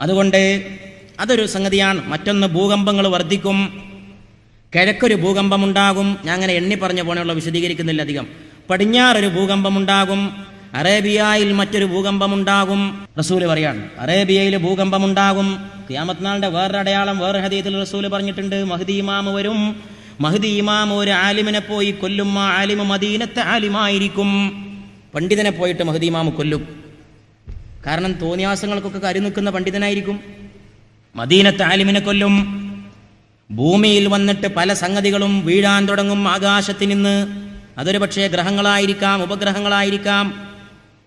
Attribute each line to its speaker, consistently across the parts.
Speaker 1: അതുകൊണ്ട് അതൊരു സംഗതിയാണ്. മറ്റൊന്ന് ഭൂകമ്പങ്ങൾ വർദ്ധിക്കും. കിഴക്കൊരു ഭൂകമ്പമുണ്ടാകും. ഞാൻ അങ്ങനെ എണ്ണി പറഞ്ഞ പോണെയുള്ള വിശദീകരിക്കുന്നില്ല അധികം. പടിഞ്ഞാറൊരു ഭൂകമ്പമുണ്ടാകും. അറേബ്യയിൽ മറ്റൊരു ഭൂകമ്പമുണ്ടാകും. റസൂൽ പറയാണ് അറേബ്യയിൽ ഭൂകമ്പമുണ്ടാകും. ക്യാമത്നാളിന്റെ നാളിന്റെ വേറൊരു അടയാളം വേറെ ഹദീത്തിൽ റസൂൽ പറഞ്ഞിട്ടുണ്ട്. മഹദി ഇമാമ് വരും. മഹദി ഇമാമ് ഒരു ആലിമിനെ പോയി കൊല്ലും. ആ ആലിമ മദീനത്തെ ആലിമായിരിക്കും. പണ്ഡിതനെ പോയിട്ട് മഹദി ഇമാമ് കൊല്ലും. കാരണം തോന്നിയാസങ്ങൾക്കൊക്കെ കരി നിൽക്കുന്ന പണ്ഡിതനായിരിക്കും. മദീനത്തെ ആലിമിനെ കൊല്ലും. ഭൂമിയിൽ വന്നിട്ട് പല സംഗതികളും വീഴാൻ തുടങ്ങും ആകാശത്തിൽ നിന്ന്. അതൊരു പക്ഷേ ഗ്രഹങ്ങളായിരിക്കാം ഉപഗ്രഹങ്ങളായിരിക്കാം.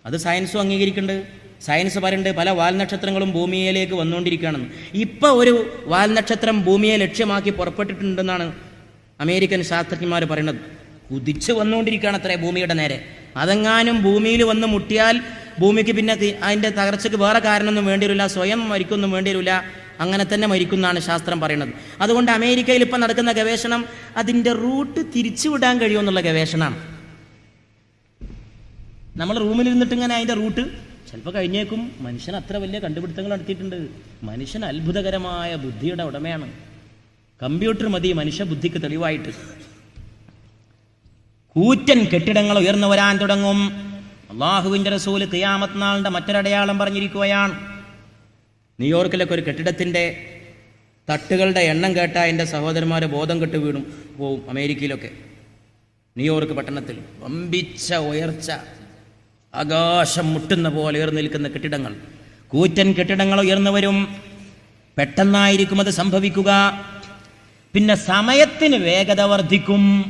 Speaker 1: അത് സയൻസും അംഗീകരിക്കുന്നുണ്ട്. സയൻസ് പറയുന്നുണ്ട് പല വാൽനക്ഷത്രങ്ങളും ഭൂമിയിലേക്ക് വന്നുകൊണ്ടിരിക്കുകയാണെന്ന്. ഇപ്പൊ ഒരു വാൽനക്ഷത്രം ഭൂമിയെ ലക്ഷ്യമാക്കി പുറപ്പെട്ടിട്ടുണ്ടെന്നാണ് അമേരിക്കൻ ശാസ്ത്രജ്ഞന്മാർ പറയുന്നത്. കുതിച്ചു വന്നുകൊണ്ടിരിക്കുകയാണ് അത്രേ ഭൂമിയുടെ നേരെ. അതെങ്ങാനും ഭൂമിയിൽ വന്ന് മുട്ടിയാൽ ഭൂമിക്ക് പിന്നെ അതിന്റെ തകർച്ചയ്ക്ക് വേറെ കാരണമൊന്നും വേണ്ടിവരില്ല സ്വയം മരിക്കൊന്നും വേണ്ടിവരില്ല അങ്ങനെ തന്നെ മരിക്കുന്നതാണ് ശാസ്ത്രം പറയുന്നത്. അതുകൊണ്ട് അമേരിക്കയിൽ ഇപ്പം നടക്കുന്ന ഗവേഷണം അതിന്റെ റൂട്ട് തിരിച്ചുവിടാൻ കഴിയുമെന്നുള്ള ഗവേഷണമാണ്. നമ്മൾ റൂമിൽ ഇരുന്നിട്ട് ഇങ്ങനെ അതിന്റെ റൂട്ട് ചിലപ്പോൾ കഴിഞ്ഞേക്കും. മനുഷ്യൻ അത്ര വലിയ കണ്ടുപിടുത്തങ്ങൾ നടത്തിയിട്ടുണ്ട്. മനുഷ്യൻ അത്ഭുതകരമായ ബുദ്ധിയുടെ ഉടമയാണ്. കമ്പ്യൂട്ടർ മതി മനുഷ്യ ബുദ്ധിക്ക് തെളിവായിട്ട്. കൂറ്റൻ കെട്ടിടങ്ങൾ ഉയർന്നു വരാൻ തുടങ്ങും. അള്ളാഹുവിന്റെ റസൂൽ ഖിയാമത്ത് നാളിന്റെ മറ്റൊരടയാളം പറഞ്ഞിരിക്കുകയാണ്. ന്യൂയോർക്കിലൊക്കെ ഒരു കെട്ടിടത്തിന്റെ തട്ടുകളുടെ എണ്ണം കേട്ടാൽ എന്റെ സഹോദരന്മാരെ ബോധം കെട്ട് വീണും പോവും അമേരിക്കയിലൊക്കെ. ന്യൂയോർക്ക് പട്ടണത്തിൽ വമ്പിച്ച ഉയർച്ച ആകാശം മുട്ടുന്ന പോലെ ഉയർന്നു നിൽക്കുന്ന കെട്ടിടങ്ങൾ. കൂറ്റൻ കെട്ടിടങ്ങൾ ഉയർന്നു വരും. പെട്ടെന്നായിരിക്കും അത് സംഭവിക്കുക. പിന്നെ സമയത്തിന് വേഗത വർദ്ധിക്കും.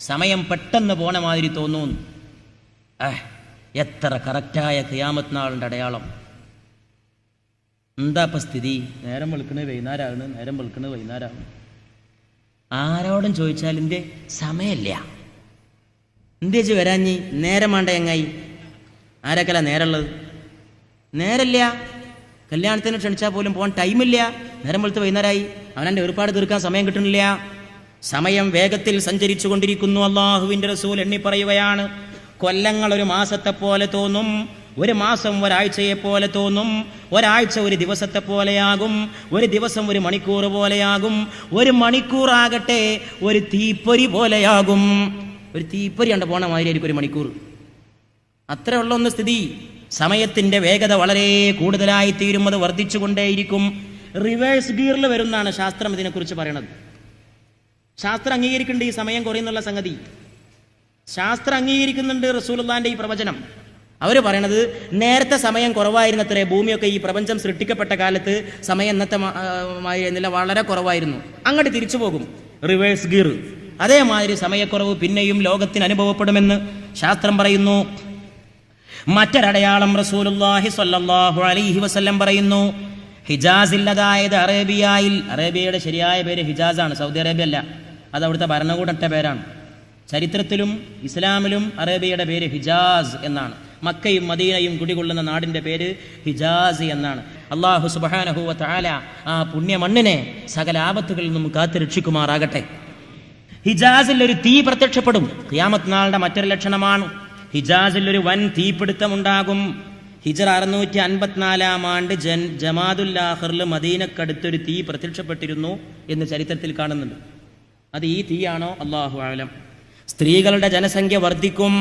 Speaker 1: സമയം പെട്ടെന്ന് പോണ മാതിരി തോന്നും. ഏഹ്, എത്ര കറക്റ്റായ ഖിയാമത്ത് നാളിന്റെ അടയാളം? എന്താ ഇപ്പം സ്ഥിതി? നേരം വെളുക്കണ് വൈകുന്നേരമാണ് നേരം വെളുക്കണ് വൈകുന്നേരമാണ് ആരോടും ചോദിച്ചാൽ എന്റെ സമയമില്ല. എന്തേ വരാൻ വരാഞ്ഞി നേരം വേണ്ട എങ്ങായി? ആരൊക്കെയല്ല നേരമുള്ളത്? നേരമില്ല. കല്യാണത്തിന് ക്ഷണിച്ചാൽ പോലും പോകാൻ ടൈമില്ല. നേരം വെളുത്ത് വൈകുന്നേരമായി അവനെ ഒരുപാട് തീർക്കാൻ സമയം കിട്ടുന്നില്ല. സമയം വേഗത്തിൽ സഞ്ചരിച്ചു കൊണ്ടിരിക്കുന്നു അള്ളാഹുവിന്റെ റസൂൽ എണ്ണി പറയുകയാണ് കൊല്ലങ്ങൾ ഒരു മാസത്തെ പോലെ തോന്നും. ഒരു മാസം ഒരാഴ്ചയെ പോലെ തോന്നും. ഒരാഴ്ച ഒരു ദിവസത്തെ പോലെയാകും. ഒരു ദിവസം ഒരു മണിക്കൂർ പോലെയാകും. ഒരു മണിക്കൂറാകട്ടെ ഒരു തീപ്പൊരി പോലെയാകും. ഒരു തീപ്പൊരി കണ്ട് പോണ മാതിരിയായിരിക്കും ഒരു മണിക്കൂർ. അത്ര ഉള്ള ഒന്ന് സ്ഥിതി. സമയത്തിന്റെ വേഗത വളരെ കൂടുതലായി തീരും അത് വർദ്ധിച്ചുകൊണ്ടേയിരിക്കും. റിവേഴ്സ് ഗിയറിൽ വരുന്നതാണ് ശാസ്ത്രം ഇതിനെക്കുറിച്ച് പറയണത്. ശാസ്ത്രം അംഗീകരിക്കേണ്ട ഈ സമയം കുറയുന്നുള്ള സംഗതി. ശാസ്ത്രം അംഗീകരിക്കുന്നുണ്ട് റസൂലുള്ളാന്റെ ഈ പ്രവചനം. അവർ പറയണത് നേരത്തെ സമയം കുറവായിരുന്നത്രേ ഭൂമിയൊക്കെ ഈ പ്രപഞ്ചം സൃഷ്ടിക്കപ്പെട്ട കാലത്ത് സമയം ഇന്നത്തെ മായിരുന്നില്ല വളരെ കുറവായിരുന്നു. അങ്ങോട്ട് തിരിച്ചു പോകും. റിവേഴ്സ് ഗിർ അതേമാതിരി സമയക്കുറവ് പിന്നെയും ലോകത്തിന് അനുഭവപ്പെടുമെന്ന് ശാസ്ത്രം പറയുന്നു. മറ്റൊരടയാളം റസൂലുള്ളാഹി സ്വല്ലല്ലാഹു അലൈഹി വസല്ലം പറയുന്നു. ഹിജാസിൽ അതായത് അറേബ്യയിൽ. അറേബ്യയുടെ ശരിയായ പേര് ഹിജാസാണ് സൗദി അറേബ്യ അല്ല. അത് അവിടുത്തെ ഭരണകൂടത്തെ പേരാണ്. ചരിത്രത്തിലും ഇസ്ലാമിലും അറേബ്യയുടെ പേര് ഹിജാസ് എന്നാണ്. മക്കയും മദീനയും കുടികൊള്ളുന്ന നാടിന്റെ പേര് ഹിജാസ് എന്നാണ്. അള്ളാഹു സുബാനഹുവ താല ആ പുണ്യമണ്ണിനെ സകല ആപത്തുകളിൽ നിന്നും കാത്തുരക്ഷിക്കുമാറാകട്ടെ ഹിജാസിൽ ഒരു തീ പ്രത്യക്ഷപ്പെടും. ഖിയാമത്ത് നാളുടെ മറ്റൊരു ലക്ഷണമാണ്. ഹിജാസിൽ ഒരു വൻ തീപിടുത്തം ഉണ്ടാകും. ഹിജർ അറുന്നൂറ്റി അൻപത്തിനാലാം ആണ്ട് ജൻ ജമാദുല്ലാഹറിൽ മദീനക്കടുത്തൊരു തീ പ്രത്യക്ഷപ്പെട്ടിരുന്നു എന്ന് ചരിത്രത്തിൽ കാണുന്നുണ്ട്. അത് ഈ തീയാണോ? അള്ളാഹു ആലം. സ്ത്രീകളുടെ ജനസംഖ്യ വർദ്ധിക്കും.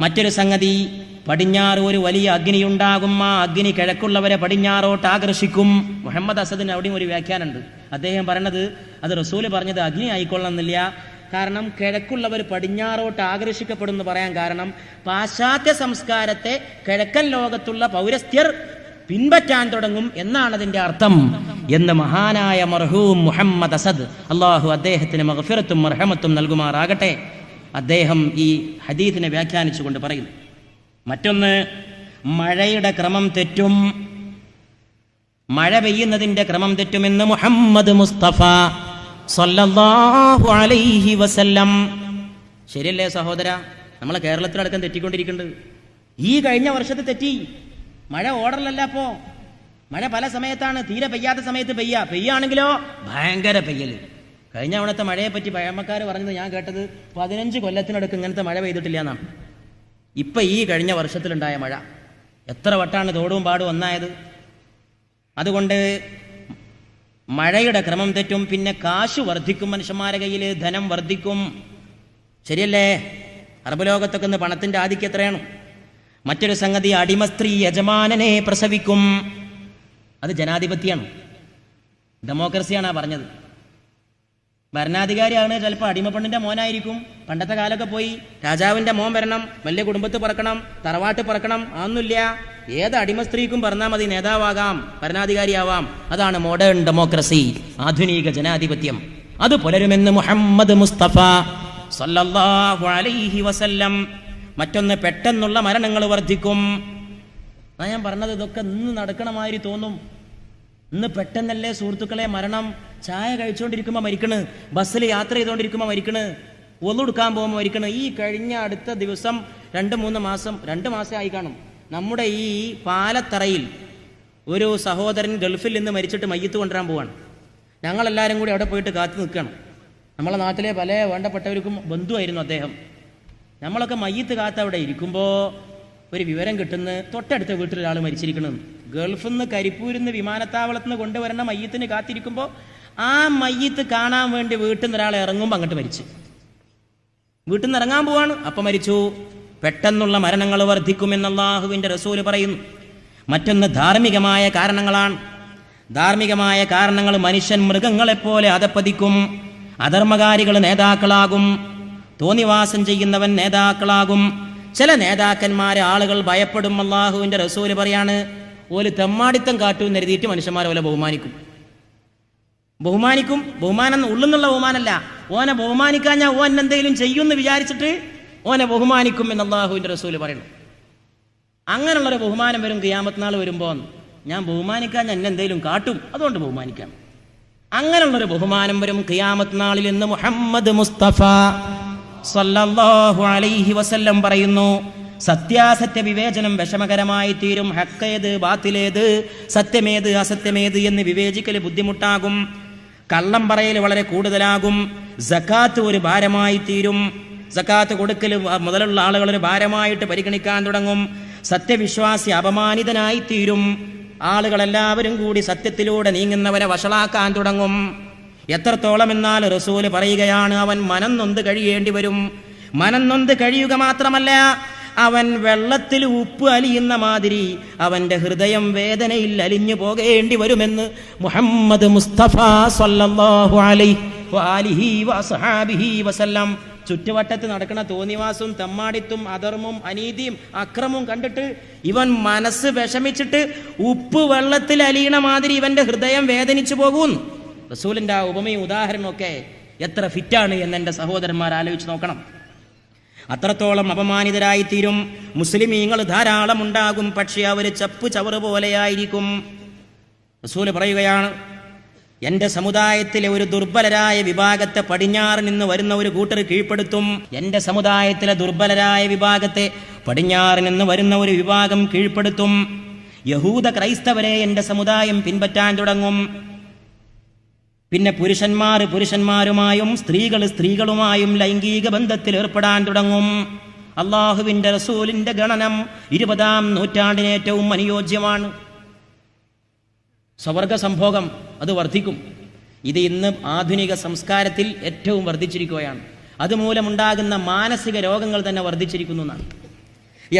Speaker 1: മറ്റൊരു സംഗതി പടിഞ്ഞാറ് ഒരു വലിയ അഗ്നിയുണ്ടാകും. ആ അഗ്നി കിഴക്കുള്ളവരെ പടിഞ്ഞാറോട്ട് ആകർഷിക്കും. മുഹമ്മദ് അസദിന് അവിടെയും ഒരു വ്യാഖ്യാനമുണ്ട്. അദ്ദേഹം പറഞ്ഞത് അത് റസൂൽ പറഞ്ഞത് അഗ്നി ആയിക്കൊള്ളണമെന്നില്ല. കാരണം കിഴക്കുള്ളവർ പടിഞ്ഞാറോട്ട് ആകർഷിക്കപ്പെടും എന്ന് പറയാൻ കാരണം പാശ്ചാത്യ സംസ്കാരത്തെ കിഴക്കൻ ലോകത്തുള്ള പൗരസ്ത്യർ പിൻപറ്റാൻ തുടങ്ങും എന്നാണ് അതിന്റെ അർത്ഥം. എന്ന് മഹാനായ മർഹൂം മുഹമ്മദ് അസദ് അള്ളാഹു അദ്ദേഹത്തിന് മഹഫിറത്തും മർഹമത്തും നൽകുമാറാകട്ടെ. അദ്ദേഹം ഈ ഹദീദിനെ വ്യാഖ്യാനിച്ചുകൊണ്ട് പറയുന്നു. മറ്റൊന്ന് മഴയുടെ ക്രമം തെറ്റും മഴ പെയ്യുന്നതിന്റെ ക്രമം തെറ്റുമെന്ന് മുഹമ്മദ് മുസ്തഫ സല്ലല്ലാഹു അലൈഹി വസല്ലം. ശരിയല്ലേ സഹോദര? നമ്മളെ കേരളത്തിലടക്കം തെറ്റിക്കൊണ്ടിരിക്കുന്നുണ്ട്. ഈ കഴിഞ്ഞ വർഷത്തെ തെറ്റി. മഴ ഓർഡറിലല്ല അപ്പോ? മഴ പല സമയത്താണ് തീരെ പെയ്യാത്ത സമയത്ത് പെയ്യ. പെയ്യാണെങ്കിലോ? ഭയങ്കര പെയ്യൽ കഴിഞ്ഞ അവണത്തെ മഴയെ പറ്റി പഴമക്കാർ പറഞ്ഞത് ഞാൻ കേട്ടത് പതിനഞ്ച് കൊല്ലത്തിനടുക്ക് ഇങ്ങനത്തെ മഴ പെയ്തിട്ടില്ല എന്നാണ് ഇപ്പൊ ഈ കഴിഞ്ഞ വർഷത്തിലുണ്ടായ മഴ. എത്ര വട്ടാണ് തോടും പാടും ഒന്നായത്? അതുകൊണ്ട് മഴയുടെ ക്രമം തെറ്റും പിന്നെ കാശ് വർദ്ധിക്കും മനുഷ്യന്മാരുടെ കയ്യിൽ ധനം വർദ്ധിക്കും. ശരിയല്ലേ? അറബ് ലോകത്തൊക്കെ ഇന്ന് പണത്തിന്റെ എത്രയാണ്? മറ്റൊരു സംഗതി അടിമസ്ത്രീ യജമാനനെ പ്രസവിക്കും. അത് ജനാധിപത്യമാണ്. ഡെമോക്രസിയാണ് ആ പറഞ്ഞത്. ഭരണാധികാരിയാണ് ചിലപ്പോൾ അടിമപ്പെണ്ണിന്റെ മോനായിരിക്കും. പണ്ടത്തെ കാലമൊക്കെ പോയി രാജാവിന്റെ മോൻ വരണം വലിയ കുടുംബത്ത് പറക്കണം തറവാട്ട് പറക്കണം അതൊന്നുമില്ല. ഏത് അടിമ സ്ത്രീക്കും പറഞ്ഞാൽ മതി നേതാവാകാം ഭരണാധികാരിയാവാം. അതാണ് മോഡേൺ ഡെമോക്രസി ആധുനിക ജനാധിപത്യം. അത് പുലരുമെന്ന് മുഹമ്മദ് മുസ്തഫ സല്ലല്ലാഹു അലൈഹി വസല്ലം. മറ്റൊന്ന് പെട്ടെന്നുള്ള മരണങ്ങൾ വർദ്ധിക്കും. ഞാൻ പറഞ്ഞത് ഇതൊക്കെ ഇന്ന് നടക്കണമാതിരി തോന്നും. ഇന്ന് പെട്ടെന്നല്ലേ സുഹൃത്തുക്കളെ മരണം? ചായ കഴിച്ചുകൊണ്ടിരിക്കുമ്പോൾ മരിക്കണ്. ബസ്സിൽ യാത്ര ചെയ്തുകൊണ്ടിരിക്കുമ്പോൾ മരിക്കണ്. ഒന്നെടുക്കാൻ പോകുമ്പോൾ മരിക്കണ്. ഈ കഴിഞ്ഞ അടുത്ത ദിവസം രണ്ട് മൂന്ന് മാസം രണ്ട് മാസം ആയി കാണും. നമ്മുടെ ഈ പാലത്തറയിൽ ഒരു സഹോദരൻ ഗൾഫിൽ നിന്ന് മരിച്ചിട്ട് മയ്യത്ത് കൊണ്ടുവരാൻ പോവാണ്. ഞങ്ങളെല്ലാവരും കൂടി അവിടെ പോയിട്ട് കാത്തു നിൽക്കണം നമ്മളെ നാട്ടിലെ പല വേണ്ടപ്പെട്ടവർക്കും ബന്ധുവായിരുന്നു അദ്ദേഹം. നമ്മളൊക്കെ മയ്യത്ത് കാത്ത് അവിടെ ഇരിക്കുമ്പോൾ ഒരു വിവരം കിട്ടുന്ന തൊട്ടടുത്ത വീട്ടിലൊരാൾ മരിച്ചിരിക്കണമെന്ന് ഗൾഫിൽ നിന്ന് കരിപ്പൂരിൽ നിന്ന് വിമാനത്താവളത്തിൽ നിന്ന് കൊണ്ടുവരുന്ന മയ്യത്തിന് കാത്തിരിക്കുമ്പോൾ ആ മയ്യത്ത് കാണാൻ വേണ്ടി വീട്ടിൽ നിന്ന് ഒരാൾ ഇറങ്ങുമ്പോൾ അങ്ങോട്ട് മരിച്ചു. വീട്ടിൽ നിന്ന് ഇറങ്ങാൻ പോവാണ്. അപ്പം മരിച്ചു. പെട്ടെന്നുള്ള മരണങ്ങൾ വർദ്ധിക്കുമെന്ന് അള്ളാഹുവിന്റെ റസൂൽ പറയുന്നു. മറ്റൊന്ന് ധാർമ്മികമായ കാരണങ്ങളാണ്. ധാർമ്മികമായ കാരണങ്ങൾ മനുഷ്യൻ മൃഗങ്ങളെപ്പോലെ അതപ്പതിക്കും അധർമ്മകാരികൾ നേതാക്കളാകും തോന്നിവാസം ചെയ്യുന്നവൻ നേതാക്കളാകും. ചില നേതാക്കന്മാരെ ആളുകൾ ഭയപ്പെടും അള്ളാഹുവിന്റെ റസൂൽ പറയാണ്. ഓൽ തെമ്മാടിത്തം കാട്ടുമെന്ന് എഴുതിയിട്ട് മനുഷ്യന്മാരെ ഓലെ ബഹുമാനിക്കും. ബഹുമാനിക്കും. ബഹുമാനം ഉള്ളുന്നുള്ള ബഹുമാനല്ല. ഓനെ ബഹുമാനിക്കാൻ ഞാൻ ഓൻ എന്തെങ്കിലും ചെയ്യുമെന്ന് വിചാരിച്ചിട്ട് ഓനെ ബഹുമാനിക്കും എന്ന് അള്ളാഹുവിന്റെ റസൂൽ പറയുന്നു. അങ്ങനെയുള്ളൊരു ബഹുമാനം വരും കിയാമത്ത് നാൾ വരുമ്പോൾ ഞാൻ ബഹുമാനിക്കാൻ ഞാൻ എന്തെങ്കിലും കാട്ടും. അതുകൊണ്ട് ബഹുമാനിക്കാം. അങ്ങനെയുള്ളൊരു ബഹുമാനം വരും കിയാമത്ത് നാളിൽ എന്ന് മുഹമ്മദ് മുസ്തഫ സല്ലല്ലാഹു അലൈഹി വസല്ലം പറയുന്നു. സത്യാസത്യ വിവേചനം വിഷമകരമായി തീരും. ഹക്കേത് ബാത്തിലേത് സത്യമേത് അസത്യമേത് എന്ന് വിവേചിക്കൽ ബുദ്ധിമുട്ടാകും. കള്ളം പറയൽ വളരെ കൂടുതലാകും. സക്കാത്ത് ഒരു ഭാരമായി തീരും. സക്കാത്ത് കൊടുക്കൽ മുതലുള്ള ആളുകൾ ഒരു ഭാരമായിട്ട് പരിഗണിക്കാൻ തുടങ്ങും. സത്യവിശ്വാസി അപമാനിതനായി തീരും. ആളുകളെല്ലാവരും കൂടി സത്യത്തിലൂടെ നീങ്ങുന്നവരെ വഷളാക്കാൻ തുടങ്ങും. എത്രത്തോളം എന്നാൽ റസൂൽ പറയുകയാണ് അവൻ മനം നൊന്ത് കഴിയേണ്ടി വരും. മനം നൊന്ത് കഴിയുക മാത്രമല്ല അവൻ വെള്ളത്തിൽ ഉപ്പ് അലിയുന്ന മാതിരി അവന്റെ ഹൃദയം വേദനയിൽ അലിഞ്ഞു പോകേണ്ടി വരുമെന്ന് മുഹമ്മദ് മുസ്തഫ സല്ലല്ലാഹു അലൈഹി ചുറ്റുവട്ടത്ത് നടക്കുന്ന തോന്നിവാസും തെമ്മാടിത്തും അധർമ്മും അനീതിയും അക്രമവും കണ്ടിട്ട് ഇവൻ മനസ്സ് വിഷമിച്ചിട്ട് ഉപ്പ് വെള്ളത്തിൽ അലിയണ മാതിരി ഇവന്റെ ഹൃദയം വേദനിച്ചു പോകും. റസൂലിന്റെ ആ ഉപമയും ഉദാഹരണമൊക്കെ എത്ര ഫിറ്റാണ് എന്ന് എന്റെ സഹോദരന്മാർ ആലോചിച്ച് നോക്കണം. അത്രത്തോളം അപമാനിതരായിത്തീരും. മുസ്ലിമീങ്ങൾ ധാരാളം ഉണ്ടാകും പക്ഷേ അവർ ചപ്പ് ചവറ് പോലെയായിരിക്കും. റസൂൽ പറയുകയാണ് എന്റെ സമുദായത്തിലെ ഒരു ദുർബലരായ വിഭാഗത്തെ പടിഞ്ഞാറ് നിന്ന് വരുന്ന ഒരു കൂട്ടർ കീഴ്പ്പെടുത്തും. എന്റെ സമുദായത്തിലെ ദുർബലരായ വിഭാഗത്തെ പടിഞ്ഞാറ് നിന്ന് വരുന്ന ഒരു വിഭാഗം കീഴ്പ്പെടുത്തും. യഹൂദ ക്രൈസ്തവരെ എന്റെ സമുദായം പിൻപറ്റാൻ തുടങ്ങും. പിന്നെ പുരുഷന്മാർ പുരുഷന്മാരുമായും സ്ത്രീകൾ സ്ത്രീകളുമായും ലൈംഗിക ബന്ധത്തിൽ ഏർപ്പെടാൻ തുടങ്ങും. അള്ളാഹുവിന്റെ റസൂലിന്റെ ഗണനം ഇരുപതാം നൂറ്റാണ്ടിന് ഏറ്റവും അനുയോജ്യമാണ്. സ്വവർഗ സംഭോഗം അത് വർദ്ധിക്കും. ഇത് ഇന്ന് ആധുനിക സംസ്കാരത്തിൽ ഏറ്റവും വർദ്ധിച്ചിരിക്കുകയാണ്. അതുമൂലമുണ്ടാകുന്ന മാനസിക രോഗങ്ങൾ തന്നെ വർദ്ധിച്ചിരിക്കുന്നു എന്നാണ്. ഈ